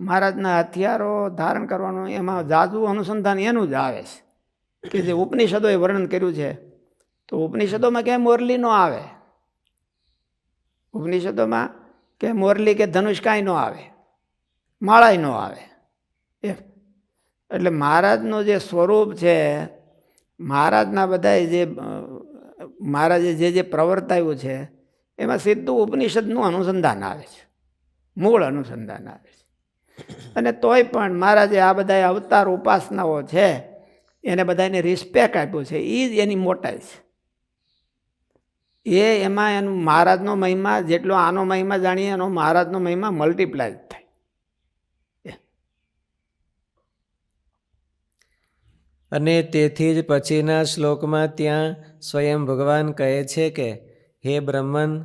મહારાજના હથિયારો ધારણ કરવાનું, એમાં જાદુ અનુસંધાન એનું જ આવે છે. કે જે ઉપનિષદોએ વર્ણન કર્યું છે, તો ઉપનિષદોમાં ક્યાંય મોરલી ન આવે. ઉપનિષદોમાં કે મોરલી કે ધનુષ કાંઈ ન આવે. માળાય ન આવે. એ એટલે મહારાજનું જે સ્વરૂપ છે, મહારાજના બધા જે, મહારાજે જે જે પ્રવર્તાયું છે, એમાં સીધું ઉપનિષદનું અનુસંધાન આવે છે. મૂળ અનુસંધાન આવે છે. અને તોય પણ મારા જે આ બધા અવતાર ઉપાસનાઓ છે, એને બધાને રિસ્પેક્ટ આપ્યું છે એ જ એની મોટાઈ છે. એ એમાં એનું મહારાજનો મહિમા, જેટલો આનો મહિમા જાણીએ, એનો મહારાજનો મહિમા મલ્ટીપ્લાય થાય. અને તેથી જ પછીના શ્લોકમાં ત્યાં સ્વયં ભગવાન કહે છે કે, હે બ્રહ્મન,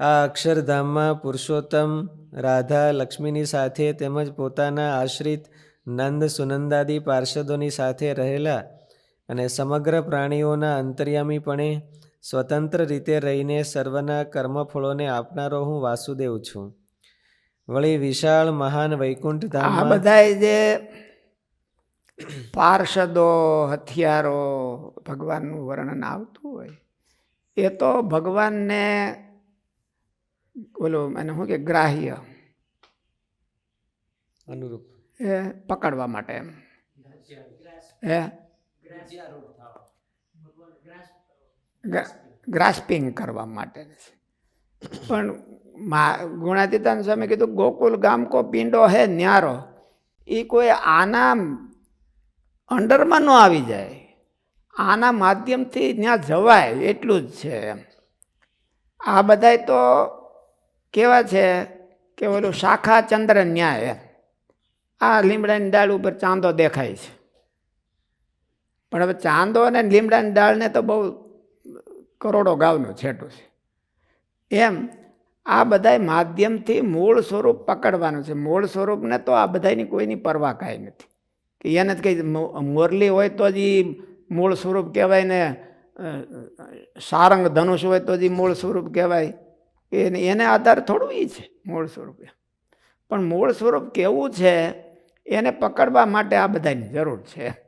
આ અક્ષરધામમાં પુરુષોત્તમ રાધા લક્ષ્મીની સાથે તેમજ પોતાના આશ્રિત નંદ સુનંદાદી પાર્ષદોની સાથે રહેલા અને સમગ્ર પ્રાણીઓના અંતર્યામીપણે સ્વતંત્ર રીતે રહીને સર્વના કર્મફળોને આપનારો હું વાસુદેવ છું. વળી વિશાળ મહાન વૈકુંઠ આ બધા જે પાર્ષદો, હથિયારો ભગવાનનું વર્ણન આવતું હોય, એ તો ભગવાનને ઓલું એને શું કે ગ્રાહ્ય. અનુરૂપ. એ પકડવા માટે એમ. હે? ગ્રાસ્પિંગ કરવા માટે પણ મા ગુણાતીતાન સ્વામી કીધું ગોકુલ ગામ કો પિંડો હે ન્યારો. એ કોઈ આના અંડરમાં ન આવી જાય. આના માધ્યમથી ત્યાં જવાય એટલું જ છે એમ. આ બધાય તો કેવા છે કે ઓલું શાખા ચંદ્ર ન્યાય આ લીમડાની ડાળ ઉપર ચાંદો દેખાય છે. પણ હવે ચાંદો અને લીમડાની ડાળને તો બહુ કરોડો ગાવનું છેટું છે. એમ આ બધાય માધ્યમથી મૂળ સ્વરૂપ પકડવાનું છે. મૂળ સ્વરૂપને તો આ બધાની કોઈની પરવા કાંઈ નથી. કે એને કંઈ મોરલી હોય તો જ એ મૂળ સ્વરૂપ કહેવાય ને સારંગ ધનુષ હોય તો જ મૂળ સ્વરૂપ કહેવાય. એને એને આધાર થોડું એ છે, મૂળ સ્વરૂપે. પણ મૂળ સ્વરૂપ કેવું છે, એને પકડવા માટે આ બધાની જરૂર છે.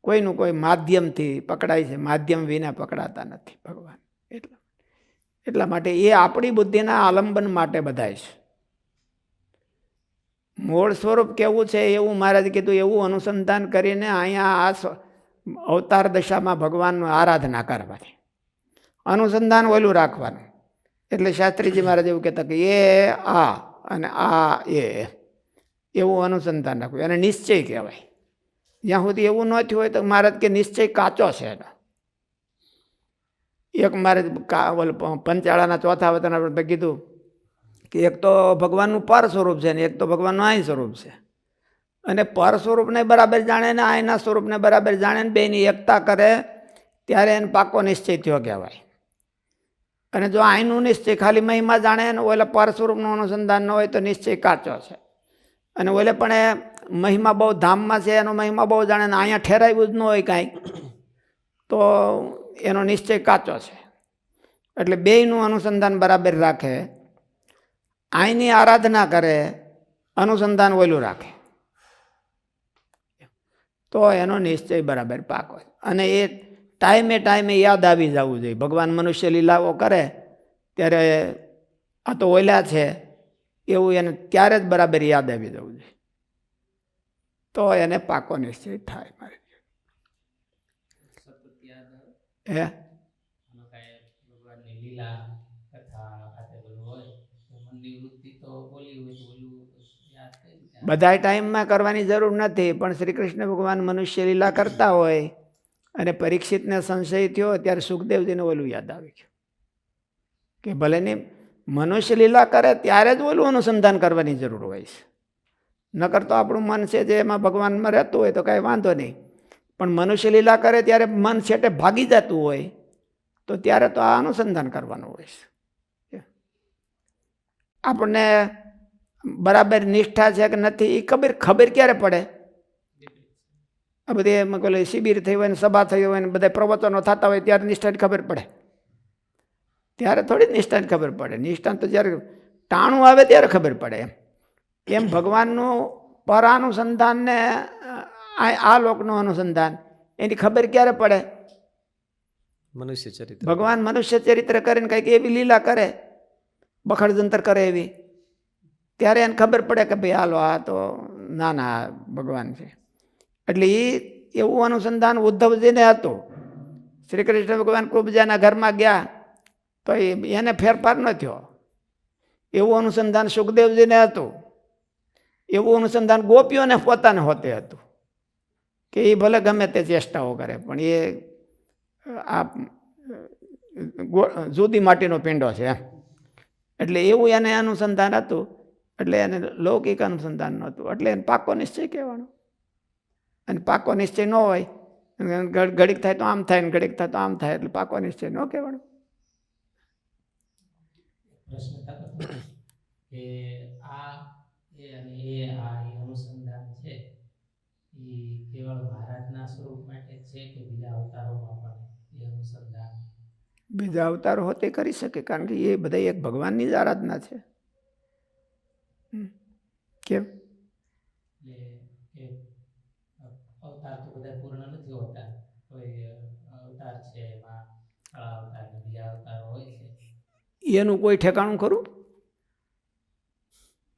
કોઈનું કોઈ માધ્યમથી પકડાય છે, માધ્યમ વિના પકડાતા નથી ભગવાન. એટલા એટલા માટે એ આપણી બુદ્ધિના આલંબન માટે બધાય છે. મૂળ સ્વરૂપ કેવું છે એવું મહારાજ કીધું, એવું અનુસંધાન કરીને અહીંયા આ અવતાર દશામાં ભગવાનનું આરાધના કરવાની. અનુસંધાન ઓલું રાખવાનું. એટલે શાસ્ત્રીજી મહારાજ એવું કહેતા કે એ, આ અને આ એ. એવું અનુસંધાન રાખવું એને નિશ્ચય કહેવાય. જ્યાં સુધી એવું ન થયું હોય તો મહારાજ કે નિશ્ચય કાચો છે એનો. એક મારે કા પંચાળાના ચોથા વતન આપણે કીધું કે એક તો ભગવાનનું પર સ્વરૂપ છે ને એક તો ભગવાનનું આય સ્વરૂપ છે. અને પર સ્વરૂપને બરાબર જાણે ને આયના સ્વરૂપને બરાબર જાણે ને બેની એકતા કરે, ત્યારે એને પાકો નિશ્ચય થયો કહેવાય. અને જો આઈનું નિશ્ચય ખાલી મહિમા જાણે ને ઓલે પર સ્વરૂપનું અનુસંધાન ન હોય તો નિશ્ચય કાચો છે. અને ઓલે પણ એ મહિમા બહુ ધામમાં છે, એનો મહિમા બહુ જાણે ને અહીંયા ઠેરાવ્યું જ ન હોય કાંઈ, તો એનો નિશ્ચય કાચો છે. એટલે બેયનું અનુસંધાન બરાબર રાખે આઈની આરાધના કરે, અનુસંધાન ઓલું રાખે. તો એનો નિશ્ચય બરાબર પાક હોય. અને એ ટાઈમે ટાઈમે યાદ આવી જવું જોઈએ. ભગવાન મનુષ્ય લીલાઓ કરે ત્યારે આ તો ઓલ્યા છે એવું એને ત્યારે જ બરાબર યાદ આવી જવું જોઈએ. તો એને પાકો નિશ્ચય થાય મારે હે? ઓલું બધા ટાઈમમાં કરવાની જરૂર નથી પણ શ્રી કૃષ્ણ ભગવાન મનુષ્ય લીલા કરતા હોય અને પરીક્ષિતને સંશય થયો, ત્યારે સુખદેવજીને ઓલું યાદ આવી ગયું કે ભલે ને મનુષ્ય લીલા કરે, ત્યારે જ ઓલું અનુસંધાન કરવાની જરૂર હોય છે. નકર તો આપણું મન છે જે એમાં ભગવાનમાં રહેતું હોય તો કાંઈ વાંધો નહીં. પણ મનુષ્ય લીલા કરે ત્યારે મન છેટે ભાગી જતું હોય, તો ત્યારે તો આ અનુસંધાન કરવાનું હોય છે. આપણને બરાબર નિષ્ઠા છે કે નથી એ ખબર ખબર ક્યારે પડે? આ બધી એમાં પેલી શિબિર થઈ હોય ને સભા થઈ હોય ને બધા પ્રવચનો થતા હોય ત્યારે નિષ્ઠાની ખબર પડે. ત્યારે થોડી નિષ્ઠાની ખબર પડે. નિષ્ઠાન તો જ્યારે ટાણું આવે ત્યારે ખબર પડે એમ. એમ ભગવાનનું પરાનુસંધાન ને આ આ લોકનું અનુસંધાન એની ખબર ક્યારે પડે? મનુષ્ય ચરિત્ર. ભગવાન મનુષ્ય ચરિત્ર કરીને કંઈક એવી લીલા કરે બખડજંતર કરે એવી ત્યારે એને ખબર પડે કે ભાઈ હાલો આ તો ના ના ભગવાન છે. એટલે એ એવું અનુસંધાન ઉદ્ધવજીને હતું. શ્રી કૃષ્ણ ભગવાન કુબજાના ઘરમાં ગયા તો એને ફેરફાર ન થયો. એવું અનુસંધાન સુખદેવજીને હતું. એવું અનુસંધાન ગોપીઓને પોતાને હોતે હતું. કે એ ભલે ગમે તે ચેષ્ટાઓ કરે, પણ એ આ જુદી માટીનો પિંડો છે એટલે એવું એને અનુસંધાન હતું. એટલે એને લૌકિક અનુસંધાન નહોતું. એટલે એને પાકો નિશ્ચય કહેવાનો. અને પાકો નિશ્ચય ન હોય. ઘડીક થાય તો આમ થાય ને ઘડીક થાય તો આમ થાય એટલે પાકો નિશ્ચય ન કહેવાનો બીજા અવતારો હોતે કરી શકે કારણ કે એ બધા એક ભગવાનની જ આરાધના છે. કેમ? અવતાર તો બધા પૂર્ણ નથી હોતા. કોઈ અવતાર છે એમાં કળા અવતાર ને બીજા અવતાર હોય છે. એનું કોઈ ઠેકાણું ખરું?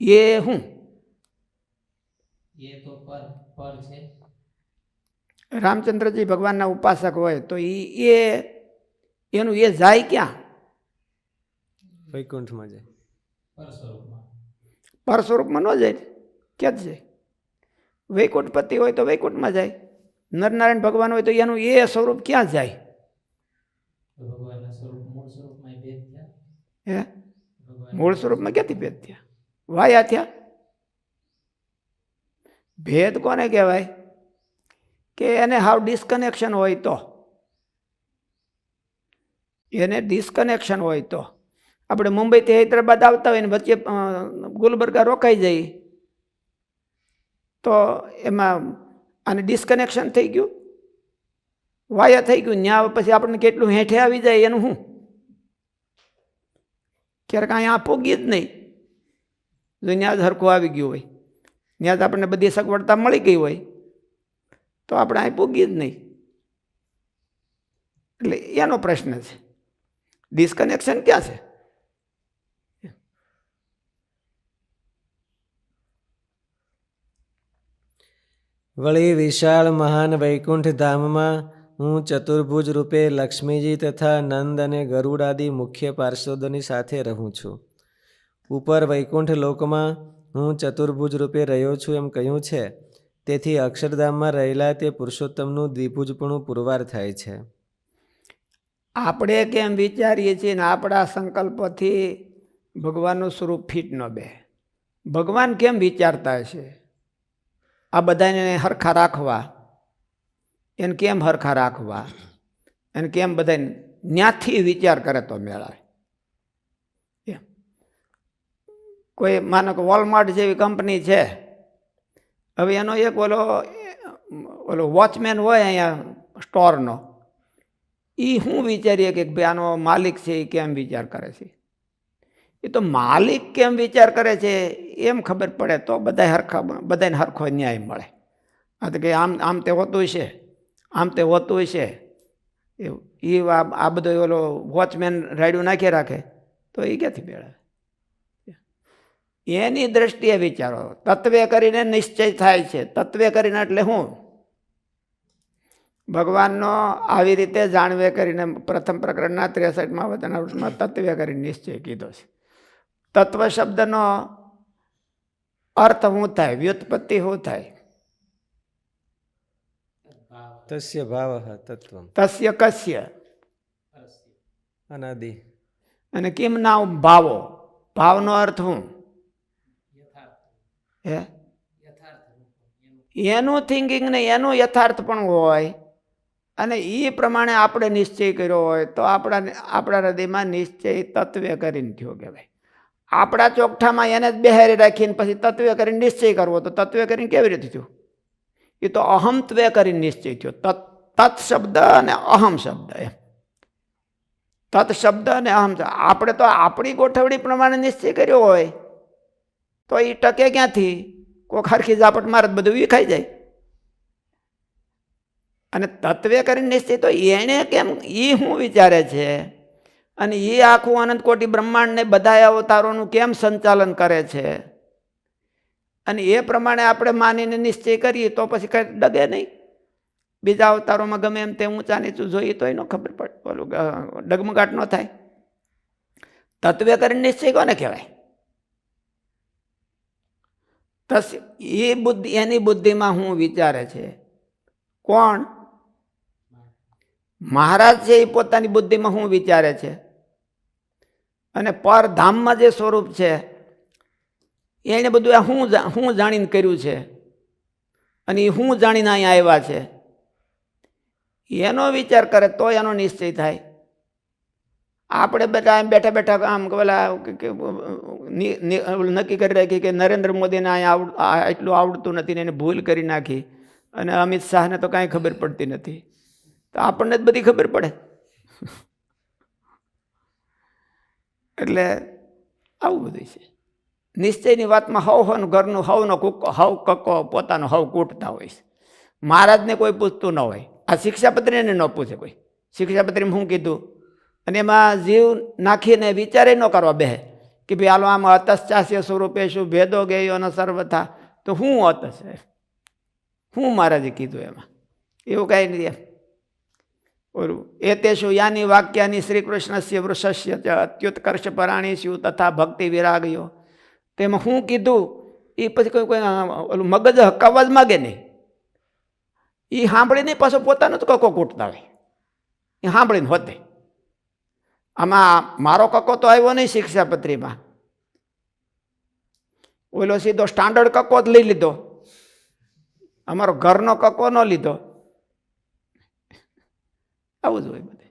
એ શું એ તો પર પર છે. રામચંદ્રજી ભગવાનના ઉપાસક હોય તો એ એ એનું એ જાય ક્યાં? વૈકુંઠમાં જાય. પર સ્વરૂપમાં. પર સ્વરૂપમાં ન જાય ક્યાં જ જાય? વૈકુંઠપતિ હોય તો વૈકુંઠમાં જાય. નરનારાયણ ભગવાન હોય તો એનું એ સ્વરૂપ ક્યાં જાય? હે? મૂળ સ્વરૂપમાં ક્યાંથી ભેદ થયા? વાયા થયા? ભેદ કોને કહેવાય? કે એને હાવ ડિસ્કનેક્શન હોય તો. એને ડિસ્કનેક્શન હોય તો. આપણે મુંબઈથી હૈદરાબાદ આવતા હોય ને વચ્ચે ગુલબર્ગા રોકાઈ જઈએ તો એમાં આને ડિસ્કનેક્શન થઈ ગયું. વાયા થઈ ગયું. ત્યાં પછી આપણને કેટલું હેઠે આવી જાય એનું શું? ક્યારેક અહીંયા પોગી જ નહીં. જો ત્યાં જ હરખું આવી ગયું હોય. ત્યાં જ આપણને બધી સગવડતા મળી ગઈ હોય. તો આપણે અહીં પોગી જ નહીં. એટલે એનો પ્રશ્ન છે. ડિસ્કનેક્શન ક્યાં છે? વળી વિશાળ મહાન વૈકુંઠ ધામમાં હું ચતુર્ભુજ રૂપે લક્ષ્મીજી તથા નંદ અને ગરુડ આદિ મુખ્ય પાર્ષદોની સાથે રહું છું. ઉપર વૈકુંઠ લોકમાં હું ચતુર્ભુજ રૂપે રહ્યો છું એમ કહ્યું છે. તેથી અક્ષરધામમાં રહેલા તે પુરુષોત્તમનું દ્વિભુજપણું પુરવાર થાય છે. આપણે કેમ વિચારીએ છીએ ને આપણા સંકલ્પથી ભગવાનનું સ્વરૂપ ફીટ ન બે? ભગવાન કેમ વિચારતા હશે? આ બધાને હરખા રાખવા. એને કેમ હરખા રાખવા? એને કેમ બધાને ન્યાથી વિચાર કરે તો મેળાય. કોઈ માનો કે વોલમાર્ટ જેવી કંપની છે. હવે એનો એક ઓલો ઓલો વોચમેન હોય અહીંયા સ્ટોરનો. એ હું વિચારીએ કે ભાઈ આનો માલિક છે એ કેમ વિચાર કરે છે? એ તો માલિક કેમ વિચાર કરે છે? એમ ખબર પડે તો બધા હરખા બધાને હરખો ન્યાય મળે. આ તો કે આમ આમ તે હોતું છે આમ તે હોતું એવું એ આ બધો ઓલો વોચમેન રાયડું નાખી રાખે, તો એ ક્યાંથી મેળવે? એની દ્રષ્ટિએ વિચારો. તત્વે કરીને નિશ્ચય થાય છે. તત્વે કરીને એટલે હું? ભગવાનનો આવી રીતે જાણવે કરીને પ્રથમ પ્રકરણના ત્રેસઠમાં વચનાવૃતમાં તત્વે કરીને નિશ્ચય કીધો છે. તત્વ શબ્દનો અર્થ શું થાય? વ્યુત્પત્તિ શું થાય? તસ્ય ભાવ તત્વ તસ્ય કસ્ય. અનાદિ. અને કેમ ના ભાવો. ભાવનો અર્થ શું હે? એનું એનું થિંકિંગ ને એનું યથાર્થ પણ હોય. અને એ પ્રમાણે આપણે નિશ્ચય કર્યો હોય તો આપણા આપણા હૃદયમાં નિશ્ચય તત્વે કરીને થયો કહેવાય. આપણા ચોકઠામાં એને જ બેહારી રાખીને પછી તત્વે કરીને નિશ્ચય કરવો તો તત્વે કરીને કેવી રીતે થયું? એ તો અહમત્વે કરીને નિશ્ચય થયો. તત તત શબ્દ અને અહમ શબ્દ એમ. તત શબ્દ અને અહમ આપણે તો આપણી ગોઠવણી પ્રમાણે નિશ્ચય કર્યો હોય તો એ ટકે ક્યાંથી? કોક હરખી ઝાપટ મારે બધું વિખાઈ જાય. અને તત્વે કરીને નિશ્ચય તો એણે કેમ એ શું વિચારે છે? અને એ આખું અનંત કોટી બ્રહ્માંડને બધા અવતારોનું કેમ સંચાલન કરે છે? અને એ પ્રમાણે આપણે માનીને નિશ્ચય કરીએ તો પછી કંઈ ડગે નહીં. બીજા અવતારોમાં ગમે એમ તે ઊંચા નીચું જોઈએ તો એનો ખબર પડે. ઓલું ડગમગાટ ન થાય. તત્વે કરીને નિશ્ચય કોને કહેવાય? તસ, એ બુદ્ધિ, એની બુદ્ધિમાં હું વિચારે છે. કોણ? મહારાજ છે એ પોતાની બુદ્ધિમાં હું વિચારે છે. અને પરધામમાં જે સ્વરૂપ છે એણે બધું આ હું હું જાણીને કર્યું છે. અને એ હું જાણીને અહીંયા આવ્યા છે. એનો વિચાર કરે તો એનો નિશ્ચય થાય. આપણે બધા બેઠા બેઠા આમ પેલા નક્કી કરી રાખી કે નરેન્દ્ર મોદીને અહીંયા આવડ એટલું આવડતું નથી ને એને ભૂલ કરી નાખી. અને અમિત શાહને તો કાંઈ ખબર પડતી નથી. તો આપણને જ બધી ખબર પડે. એટલે આવું બધું છે. નિશ્ચયની વાતમાં હવ હવનું ઘરનું હવનો કુક્કો હવ કક્કો પોતાનો હવ કૂટતા હોય છે. મહારાજને કોઈ પૂછતું ન હોય. આ શિક્ષાપત્રીને ન પૂછે કોઈ. શિક્ષાપત્રીમાં શું કીધું? અને એમાં જીવ નાખીને વિચારે ન કરવા બેહે. કે ભાઈ હાલો આમાં અતશ્ચાસ્ય સ્વરૂપે શું ભેદો ગયો અને સર્વથા. તો હું અતશ? હું મહારાજે કીધું એમાં? એવું કાંઈ નથી એતેષુ યાની વાક્યાની શ્રી કૃષ્ણસ્ય વૃષસ્ય અત્યુત્કર્ષ પરાણીસ્યુ તથા ભક્તિ વિરાગ્યો. તેમાં હું કીધું એ પછી કોઈ કોઈ ઓલું મગજ હકાવવા જ માગે નહીં. એ સાંભળીને પાછો પોતાનો જ કકો કૂટતા હોય. એ સાંભળીને હોતે. આમાં મારો કકો તો આવ્યો નહીં શિક્ષાપત્રીમાં. ઓલો સીધો સ્ટાન્ડર્ડ કકો જ લઈ લીધો. અમારો ઘરનો કકો ન લીધો. આવું જ હોય બધું